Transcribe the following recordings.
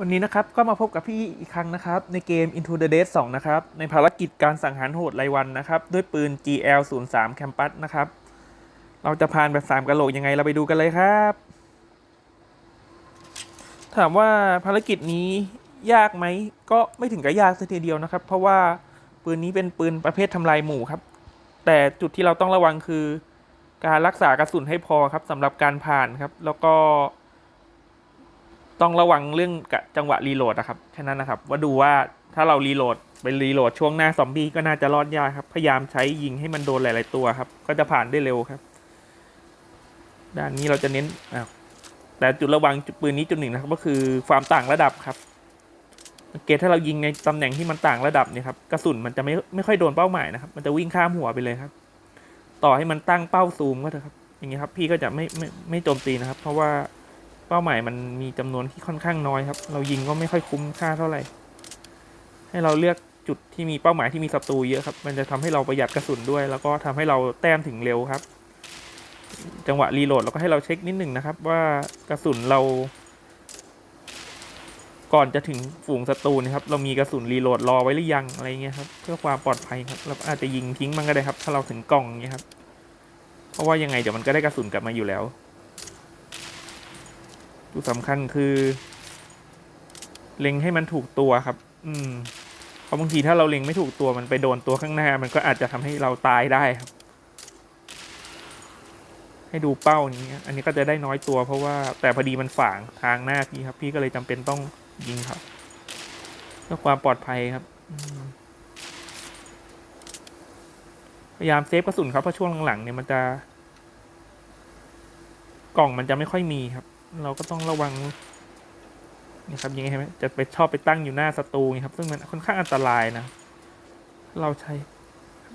วันนี้นะครับก็มาพบกับพี่อีกครั้งนะครับ ในเกม Into the Dead 2 นะครับ ในภารกิจการสังหารโหดรายวันนะครับ ด้วยปืน GL 0 3 Campus นะครับ เราจะผ่านแบบ 3กะโหลกยังไงเราไปดูกันเลยครับ ถามว่าภารกิจนี้ยากไหม ก็ไม่ถึงกับยากสัทีเดียวนะครับ เพราะว่าปืนนี้เป็นปืนประเภททำลายหมู่ครับ แต่จุดที่เราต้องระวังคือ การรักษากระสุนให้พอครับสำหรับการผ่านครับ แล้วก็ ต้องระวังเรื่องกะจังหวะรีโหลดนะครับแค่นั้นนะครับ ว่าดูว่าถ้าเรารีโหลดไปรีโหลดช่วงหน้าซอมบี้ก็น่าจะรอดยากครับ พยายามใช้ยิงให้มันโดนหลาย ๆ ตัวครับ ก็จะผ่านได้เร็วครับ ด้านนี้เราจะเน้นอ้าวแต่จุดระวังจุดปืนนี้จุดหนึ่งนะครับ ก็คือความต่างระดับครับเกตถ้าเรายิงในตำแหน่งที่มันต่างระดับเนี่ยครับกระสุนมันจะไม่ไม่ค่อยโดนเป้าหมายนะครับ มันจะวิ่งข้ามหัวไปเลยครับ ต่อให้มันตั้งเป้าซูมก็เถอะครับ อย่างเงี้ยครับ พี่ก็จะไม่ไม่ไม่โจมตีนะครับ เพราะว่า ป้าหมายมันมีจำนวนที่ค่อนข้างน้อยครับ เรายิงก็ไม่ค่อยคุ้มค่าเท่าไหร่ ให้เราเลือกจุดที่มีเป้าหมายที่มีศัตรูเยอะครับ มันจะทำให้เราประหยัดกระสุนด้วย แล้วก็ทำให้เราแต้มถึงเร็วครับ จังหวะรีโหลดเราก็ให้เราเช็คนิดหนึ่งนะครับ ว่ากระสุนเรา ก่อนจะถึงฝูงศัตรูนะครับ เรามีกระสุนรีโหลดรอไว้หรือยังอะไรเงี้ยครับ เพื่อความปลอดภัยครับ เราอาจจะยิงทิ้งมันก็ได้ครับ ถ้าเราถึงกล่องเงี้ยครับ เพราะว่ายังไงเดี๋ยวมันก็ได้กระสุนกลับมาอยู่แล้ว จุดสำคัญคือ เล็งให้มันถูกตัวครับ อืมเพราะบางทีถ้าเราเล็งไม่ถูกตัวมันไปโดนตัวข้างหน้า มันก็อาจจะทำให้เราตายได้ครับ ให้ดูเป้านี้อันนี้ก็จะได้น้อยตัวเพราะว่าแต่พอดีมันฝางทางหน้าพี่ครับ พี่ก็เลยจำเป็นต้องยิงครับเพื่อความปลอดภัยครับพยายามเซฟกระสุนครับเพราะช่วงหลังๆเนี่ยมันจะ กล่องมันจะไม่ค่อยมีครับ เราก็ต้องระวังนี่ครับยังไงใช่ไหมจะไปชอบไปตั้งอยู่หน้าศัตรูครับ ซึ่งมันค่อนข้างอันตรายนะ เราใช้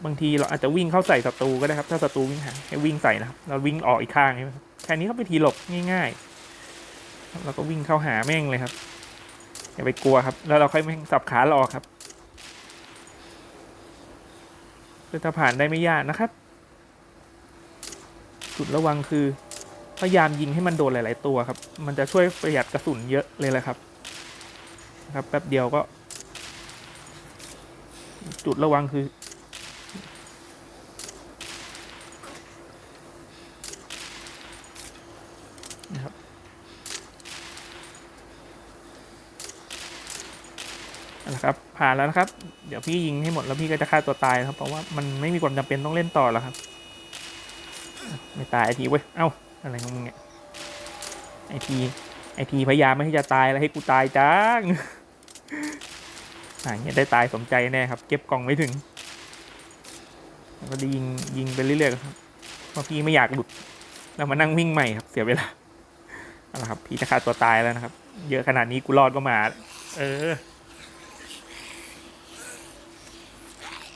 บางทีเราอาจจะวิ่งเข้าใส่ศัตรูก็ได้ครับ ถ้าศัตรูวิ่งหาให้วิ่งใส่นะครับ เราวิ่งออกอีกข้างใช่ไหมแค่นี้ก็ไปทีหลบง่ายๆเราก็วิ่งเข้าหาแม่งเลยครับอย่าไปกลัวครับ แล้วเราค่อยแม่งสับขาหลอกครับจะผ่านได้ไม่ยากนะครับจุดระวังคือ พยายามยิงให้มันโดนหลาย ๆ ตัวครับ มันจะช่วยประหยัดกระสุนเยอะเลยแหละครับนะครับแป๊บเดียวก็ จุดระวังคือ นะครับ นะครับ ผ่านแล้วนะครับ เดี๋ยวพี่ยิงให้หมดแล้วพี่ก็จะฆ่าตัวตายครับ เพราะว่ามันไม่มีความจำเป็นต้องเล่นต่อแล้วครับ ไม่ตายไอทีเว้ย เอ้า อะไรของมึงเนี่ยไอทีไอทีพยายามไม่ให้จะตายแล้วให้กูตายจังอ่าเนี่ยได้ตายสมใจแน่ครับ เก็บกล่องไม่ถึงแล้วก็ด้ยิงยิงไปเรื่อยๆครับเพราะพี่ไม่อยากหลุดแล้วมานั่งวิ่งใหม่ครับ เสียเวลาเอาละครับพี่จะฆ่าตัวตายแล้วนะครับ เยอะขนาดนี้กูรอดก็มา เออ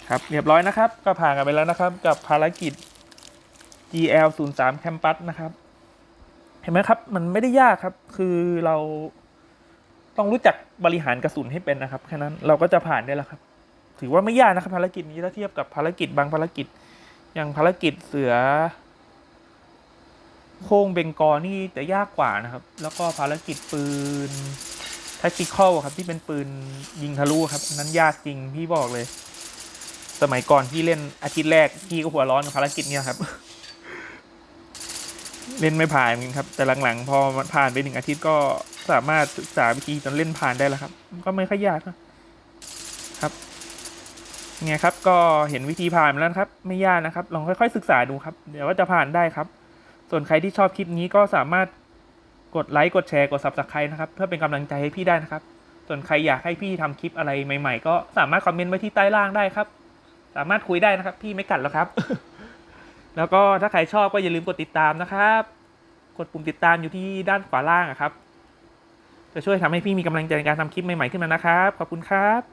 ครับเรียบร้อยนะครับ ก็ผ่านกันไปแล้วนะครับ กับภารกิจ GL 0 3 Campus นะครับ เห็นไหมครับ มันไม่ได้ยากครับ คือเราต้องรู้จักบริหารกระสุนให้เป็นนะครับ แค่นั้นเราก็จะผ่านได้แล้วครับ ถือว่าไม่ยากนะครับภารกิจนี้ถ้าเทียบกับภารกิจบางภารกิจ อย่างภารกิจเสือ โค้งเบงกอนี่จะยากกว่านะครับ แล้วก็ภารกิจปืน tactical ครับ ที่เป็นปืนยิงทะลุครับนนั้นยากจริงพี่บอกเลย สมัยก่อนพี่เล่นอาทิตย์แรกพี่ก็หัวร้อนกับภารกิจเนี้ยครับ เล่นไม่ผ่านจริงครับ แต่หลังๆ พอมันผ่านไปหนึ่งอาทิตย์ก็สามารถศึกษาวิธีจนเล่นผ่านได้แล้วครับ ก็ไม่ค่อยยากนะครับไงครับก็เห็นวิธีผ่านแล้วครับ ไม่ยากนะครับ ลองค่อยๆศึกษาดูครับ เดี๋ยวก็จะผ่านได้ครับ ส่วนใครที่ชอบคลิปนี้ก็สามารถกดไลค์กดแชร์กด subscribe นะครับ เพื่อเป็นกำลังใจให้พี่ได้นะครับ ส่วนใครอยากให้พี่ทำคลิปอะไรใหม่ ๆ ก็สามารถคอมเมนต์ไว้ที่ใต้ล่างได้ครับ สามารถคุยได้นะครับ พี่ไม่กัดแล้วครับ แล้วก็ถ้าใครชอบก็อย่าลืมกดติดตามนะครับ กดปุ่มติดตามอยู่ที่ด้านขวาล่างครับ จะช่วยทำให้พี่มีกำลังใจในการทำคลิปใหม่ๆขึ้นมานะครับ ขอบคุณครับ